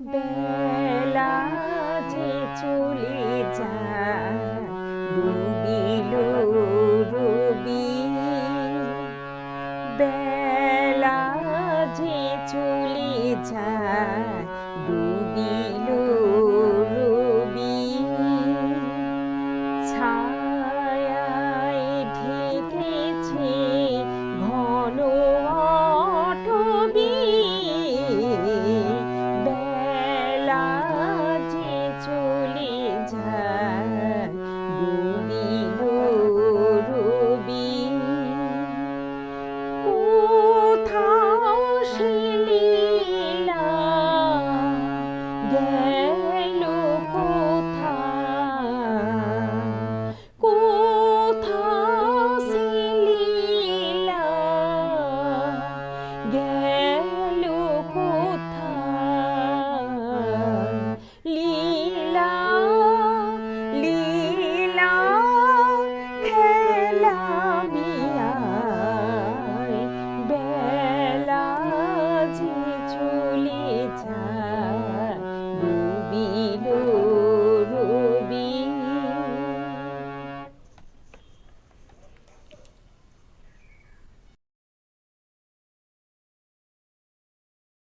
বেলা যে চলে যায় ডুবিল রবি। বেলা যে চলে যায় ডুবিল Yeah.